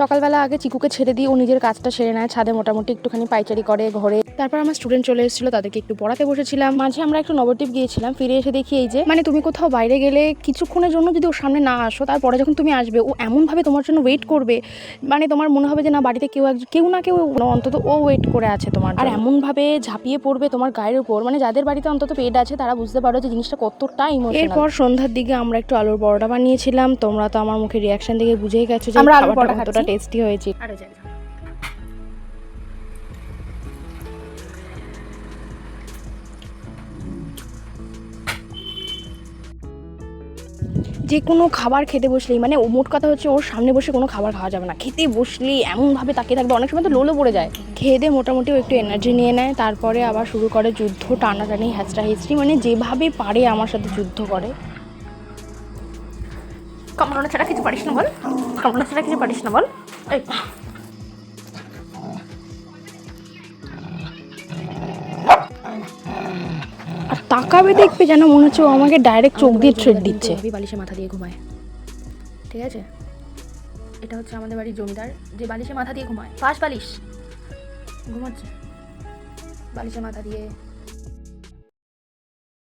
সকালবেলা আগে চিকুকে ছেড়ে দিয়ে ও নিজের কাজটা সেরে নেয় ছাদে মোটামুটি একটুখানি পাইচারি করে ঘরে। তারপর আমার স্টুডেন্ট চলে এসেছিল তাদেরকে একটু পড়াতে বসেছিলাম। মাঝে আমরা একটু নবদ্বীপ গিয়েছিলাম ফিরে এসে দেখি এই যে মানে তুমি কোথাও বাইরে গেলে কিছুক্ষণের জন্য যদি ওর সামনে না আসো তারপরে যখন তুমি আসবে ও এমনভাবে তোমার জন্য ওয়েট করবে মানে তোমার মনে হবে যে না বাড়িতে কেউ একজন কেউ না কেউ অন্তত ও ওয়েট করে আছে তোমার আর এমনভাবে ঝাঁপিয়ে পড়বে তোমার গায়ের উপর মানে যাদের বাড়িতে অন্তত পেট আছে তারা বুঝতে পারো যে জিনিসটা কতটা ইমোশনাল এরপর সন্ধ্যার দিকে আমরা একটু আলুর পরোটা বানিয়েছিলাম তোমরা তো আমার মুখে রিয়াকশন দেখে বুঝেই গেছো যে আমরা আলুর পরোটা। টেস্টি হয়েছে। যে কোনো খাবার খেতে বসলেই মানে ও মোট কথা হচ্ছে ওর সামনে বসে কোনো খাবার খাওয়া যাবে না। খেতে বসলেই এমনভাবে তাকিয়ে থাকবে অনেক সময় তো লোলো পড়ে যায়। খেয়ে দিয়ে মোটামুটি একটু এনার্জি নিয়ে নেয় তারপরে আবার শুরু করে যুদ্ধ টানাটানি হ্যাচড়া হিচড়ি মানে যেভাবে পারে আমার সাথে যুদ্ধ করে। কামড়ানো ছাড়া কিছু পারিস না বল। কামড়ানো ছাড়া কিছু পারিস না বল। এই। আর তাকাবে দেখবে যেন মনে হচ্ছে ও আমাকে ডাইরেক্ট চোখ দিয়ে ট্রেড দিচ্ছে। বালিশে মাথা দিয়ে ঘুমায়। ঠিক আছে? এটা হচ্ছে আমাদের বাড়ির জমিদার যে বালিশে মাথা দিয়ে ঘুমায়। ফার্স্ট বালিশ। ঘুমাচ্ছে। বালিশে মাথা দিয়ে